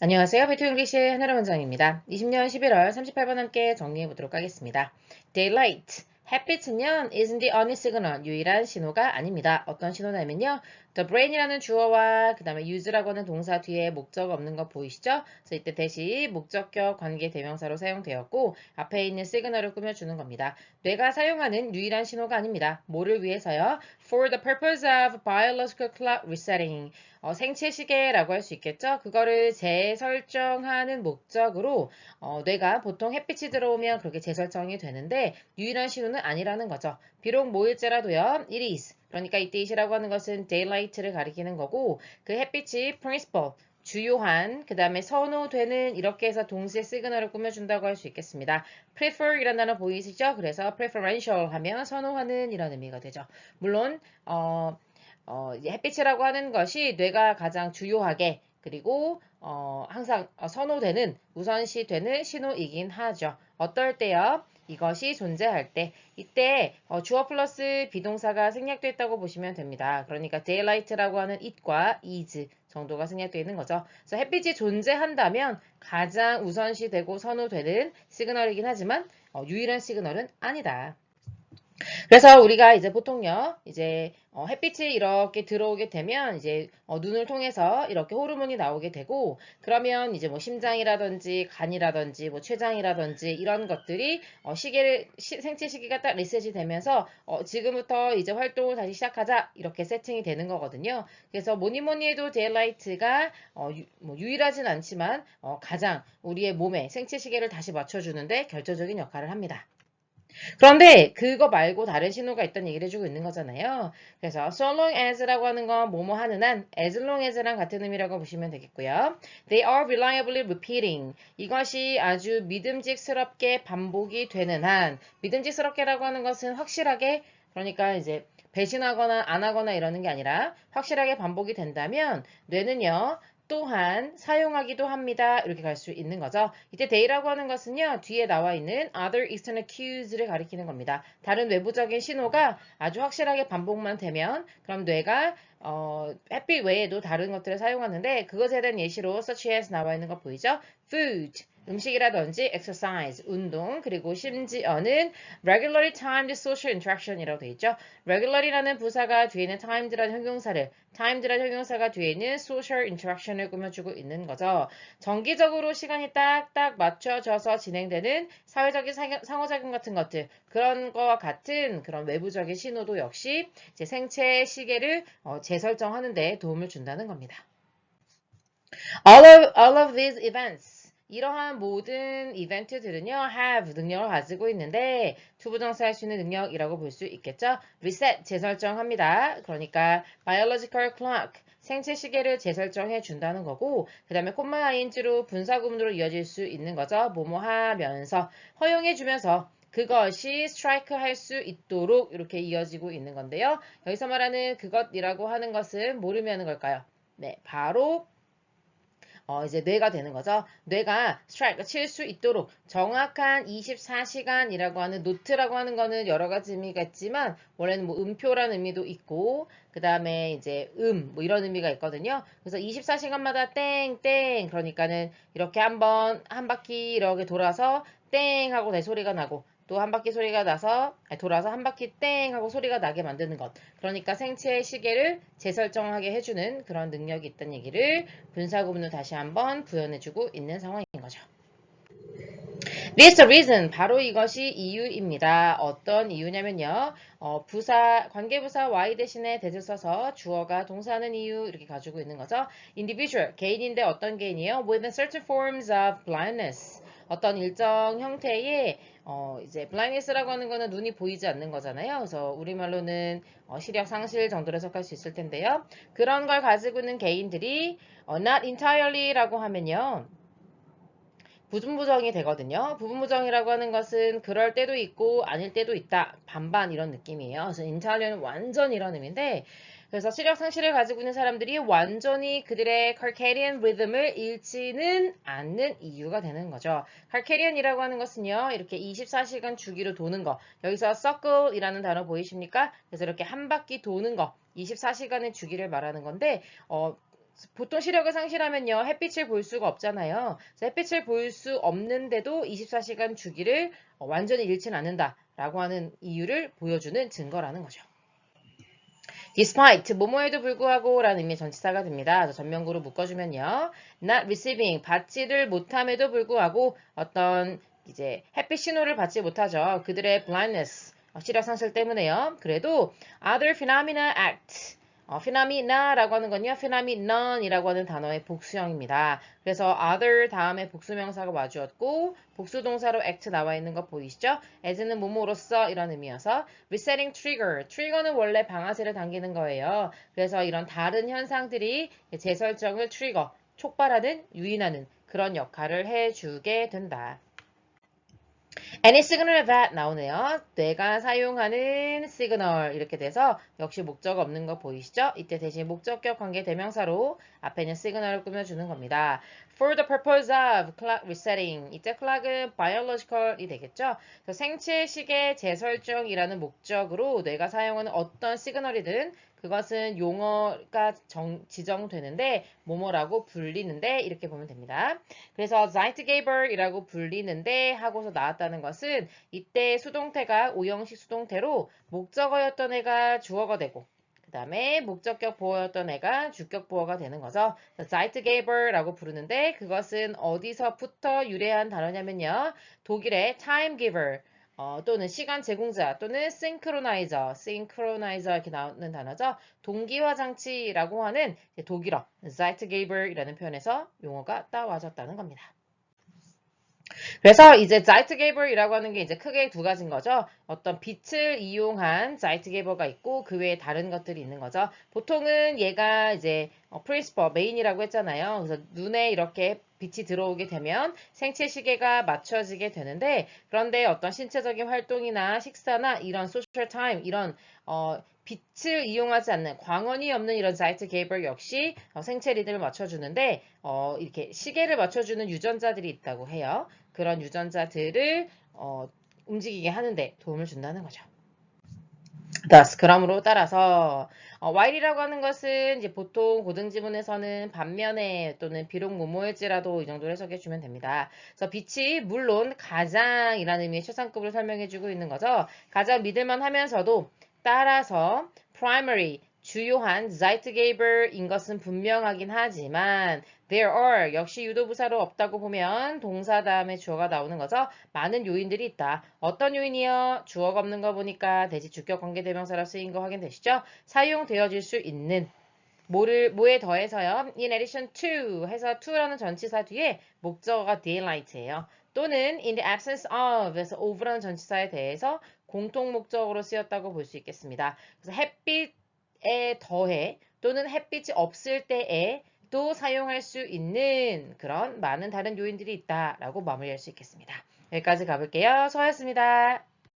안녕하세요. 배트 잉글리시의 하나라 원장입니다. 20년 11월 38번 함께 정리해 보도록 하겠습니다. Daylight. 햇빛은요, isn't the only signal. 유일한 신호가 아닙니다. 어떤 신호냐면요. The brain이라는 주어와 그 다음에 use라고 하는 동사 뒤에 목적 없는 거 보이시죠? 그래서 이때 대신 목적격 관계 대명사로 사용되었고 앞에 있는 시그널을 꾸며주는 겁니다. 뇌가 사용하는 유일한 신호가 아닙니다. 뭐를 위해서요? For the purpose of biological clock resetting. 어, 생체 시계라고 할 수 있겠죠? 그거를 재설정하는 목적으로 어, 뇌가 보통 햇빛이 들어오면 그렇게 재설정이 되는데 유일한 신호는 아니라는 거죠. 비록 모일째라도요. It is. 그러니까 이때 it이라고 하는 것은 daylight를 가리키는 거고 그 햇빛이 principal 주요한, 그 다음에 선호되는 이렇게 해서 동시에 시그널을 꾸며준다고 할 수 있겠습니다. prefer 이란 단어 보이시죠? 그래서 preferential 하면 선호하는 이런 의미가 되죠. 물론 어, 어, 햇빛이라고 하는 것이 뇌가 가장 주요하게 그리고 어, 항상 어, 선호되는 우선시 되는 신호이긴 하죠. 어떨 때요? 이것이 존재할 때 이때 어, 주어 플러스 비동사가 생략됐다고 보시면 됩니다. 그러니까 daylight라고 하는 it과 is 정도가 생략되어 있는 거죠. 그래서 햇빛이 존재한다면 가장 우선시 되고 선호되는 시그널이긴 하지만 어, 유일한 시그널은 아니다. 그래서 우리가 이제 보통요, 이제 어, 햇빛이 이렇게 들어오게 되면 이제 어, 눈을 통해서 이렇게 호르몬이 나오게 되고 그러면 이제 뭐 심장이라든지 간이라든지 뭐 췌장이라든지 이런 것들이 어, 시계를 시, 생체 시계가 딱 리셋이 되면서 어, 지금부터 이제 활동을 다시 시작하자 이렇게 세팅이 되는 거거든요. 그래서 뭐니 뭐니 해도 데일라이트가 어, 유, 뭐 유일하진 않지만 어, 가장 우리의 몸에 생체 시계를 다시 맞춰주는데 결정적인 역할을 합니다. 그런데 그거 말고 다른 신호가 있다는 얘기를 해주고 있는 거잖아요. 그래서 so long as라고 하는 건 뭐뭐 하는 한 as long as랑 같은 의미라고 보시면 되겠고요. They are reliably repeating. 이것이 아주 믿음직스럽게 반복이 되는 한 믿음직스럽게라고 하는 것은 확실하게 그러니까 이제 배신하거나 안 하거나 이러는 게 아니라 확실하게 반복이 된다면 뇌는요. 또한 사용하기도 합니다. 이렇게 갈 수 있는 거죠. 이때 day라고 하는 것은요. 뒤에 나와 있는 other external cues를 가리키는 겁니다. 다른 외부적인 신호가 아주 확실하게 반복만 되면 그럼 뇌가 어, 햇빛 외에도 다른 것들을 사용하는데 그것에 대한 예시로 such as 나와 있는 거 보이죠? food, 음식이라든지 exercise, 운동, 그리고 심지어는 regularly timed social interaction이라고 되어 있죠. regular이라는 부사가 뒤에는 timed라는 형용사를, timed라는 형용사가 뒤에는 social interaction을 꾸며주고 있는 거죠. 정기적으로 시간이 딱딱 맞춰져서 진행되는 사회적인 상호작용 같은 것들, 그런 거와 같은 그런 외부적인 신호도 역시 제 생체 시계를 어, 재설정하는 데 도움을 준다는 겁니다. All of, all of these events 이러한 모든 이벤트들은요, have 능력을 가지고 있는데 투부정사 할 수 있는 능력이라고 볼 수 있겠죠. reset 재설정합니다. 그러니까 biological clock 생체 시계를 재설정해 준다는 거고 그 다음에 콤마 ing로 분사구문으로 이어질 수 있는 거죠. 뭐뭐 하면서 허용해 주면서 그것이 스트라이크 할 수 있도록 이렇게 이어지고 있는 건데요. 여기서 말하는 그것이라고 하는 것은 모르면 걸까요? 네, 바로 어, 이제 뇌가 되는 거죠. 뇌가 스트라이크 칠 수 있도록 정확한 24시간이라고 하는 노트라고 하는 거는 여러 가지 의미가 있지만 원래는 뭐 음표라는 의미도 있고 그 다음에 이제 음 뭐 이런 의미가 있거든요. 그래서 24시간마다 땡땡 그러니까는 이렇게 한번 한 바퀴 이렇게 돌아서 땡 하고 내 소리가 나고 또 한 바퀴 소리가 나서 아니, 돌아서 한 바퀴 땡 하고 소리가 나게 만드는 것. 그러니까 생체의 시계를 재설정하게 해주는 그런 능력이 있다는 얘기를 분사구문으로 다시 한번 구현해주고 있는 상황인 거죠. This reason. 바로 이것이 이유입니다. 어떤 이유냐면요. 어, 부사, 관계부사 y 대신에 대을 써서 주어가 동사하는 이유 이렇게 가지고 있는 거죠. Individual, 개인인데 어떤 개인이에요? With certain forms of blindness. 어떤 일정 형태의 어, 이제 blindness라고 하는 거는 눈이 보이지 않는 거잖아요. 그래서 우리말로는 어, 시력 상실 정도로 해석할 수 있을 텐데요. 그런 걸 가지고 있는 개인들이 어, not entirely라고 하면요. 부분부정이 되거든요. 부분부정이라고 하는 것은 그럴 때도 있고 아닐 때도 있다. 반반 이런 느낌이에요. 그래서 entirely는 완전 이런 의미인데 그래서 시력 상실을 가지고 있는 사람들이 완전히 그들의 circadian rhythm을 잃지는 않는 이유가 되는 거죠. circadian이라고 하는 것은요. 이렇게 24시간 주기로 도는 거. 여기서 circle이라는 단어 보이십니까? 그래서 이렇게 한 바퀴 도는 거. 24시간의 주기를 말하는 건데 어, 보통 시력을 상실하면요, 햇빛을 볼 수가 없잖아요. 햇빛을 볼 수 없는데도 24시간 주기를 어, 완전히 잃지는 않는다 라고 하는 이유를 보여주는 증거라는 거죠. Despite, 뭐뭐에도 불구하고 라는 의미의 전치사가 됩니다. 전면구로 묶어주면요. not receiving, 받지를 못함에도 불구하고 어떤 이제 햇빛 신호를 받지 못하죠. 그들의 blindness, 어, 시력 상실 때문에요. 그래도 other phenomena act, 어, phenomena라고 하는 건요. phenomenon이라고 하는 단어의 복수형입니다. 그래서 other 다음에 복수명사가 와주었고 복수 동사로 act 나와 있는 거 보이시죠? as는 뭐뭐로서 이런 의미여서 resetting trigger, trigger는 원래 방아쇠를 당기는 거예요. 그래서 이런 다른 현상들이 재설정을 트리거, 촉발하는, 유인하는 그런 역할을 해주게 된다. Any signal that 나오네요. 내가 사용하는 시그널 이렇게 돼서 역시 목적 없는 거 보이시죠? 이때 대신 목적격 관계 대명사로 앞에 있는 시그널을 꾸며주는 겁니다. For the purpose of clock resetting. 이때 clock은 biological이 되겠죠? 생체 시계 재설정이라는 목적으로 내가 사용하는 어떤 시그널이든 그것은 용어가 정, 지정되는데 뭐뭐라고 불리는데 이렇게 보면 됩니다. 그래서 Zeitgeber이라고 불리는데 하고서 나왔다는 것은 이때 수동태가 오형식 수동태로 목적어였던 애가 주어가 되고 그 다음에 목적격 보어였던 애가 주격 보어가 되는 거죠. Zeitgeber라고 부르는데 그것은 어디서부터 유래한 단어냐면요. 독일의 Time Giver 어, 또는 시간 제공자 또는 synchronizer, synchronizer 이렇게 나오는 단어죠. 동기화 장치라고 하는 독일어 Zeitgeber이라는 표현에서 용어가 따와졌다는 겁니다. 그래서 이제 Zeitgeber이라고 하는 게 이제 크게 두 가지인 거죠. 어떤 빛을 이용한 Zeitgeber가 있고 그 외에 다른 것들이 있는 거죠. 보통은 얘가 이제 어, principal, 메인이라고 했잖아요. 그래서 눈에 이렇게 빛이 들어오게 되면 생체 시계가 맞춰지게 되는데 그런데 어떤 신체적인 활동이나 식사나 이런 소셜 타임 이런 어, 빛을 이용하지 않는 광원이 없는 이런 자이트 게이벌 역시 어, 생체 리듬을 맞춰주는데 어, 이렇게 시계를 맞춰주는 유전자들이 있다고 해요. 그런 유전자들을 어, 움직이게 하는데 도움을 준다는 거죠. thus 그러므로 따라서 어, while이라고 하는 것은 이제 보통 고등 지문에서는 반면에 또는 비록 뭐뭐일지라도 이 정도로 해석해 주면 됩니다. 그래서 빛이 물론 가장이라는 의미의 최상급을 설명해 주고 있는 거죠. 가장 믿을만 하면서도 따라서 primary 주요한 Zeitgeber인 것은 분명하긴 하지만 there are 역시 유도부사로 없다고 보면 동사 다음에 주어가 나오는 거죠. 많은 요인들이 있다. 어떤 요인이요? 주어가 없는 거 보니까 대지 주격 관계 대명사로 쓰인 거 확인되시죠? 사용되어질 수 있는 뭐를 뭐에 더해서요. in addition to 해서 to라는 전치사 뒤에 목적어가 daylight예요. 또는 in the absence of 에서 of라는 전치사에 대해서 공통 목적으로 쓰였다고 볼 수 있겠습니다. 그래서 햇빛에 더해 또는 햇빛이 없을 때에 또 사용할 수 있는 그런 많은 다른 요인들이 있다라고 마무리할 수 있겠습니다. 여기까지 가볼게요. 수고하셨습니다.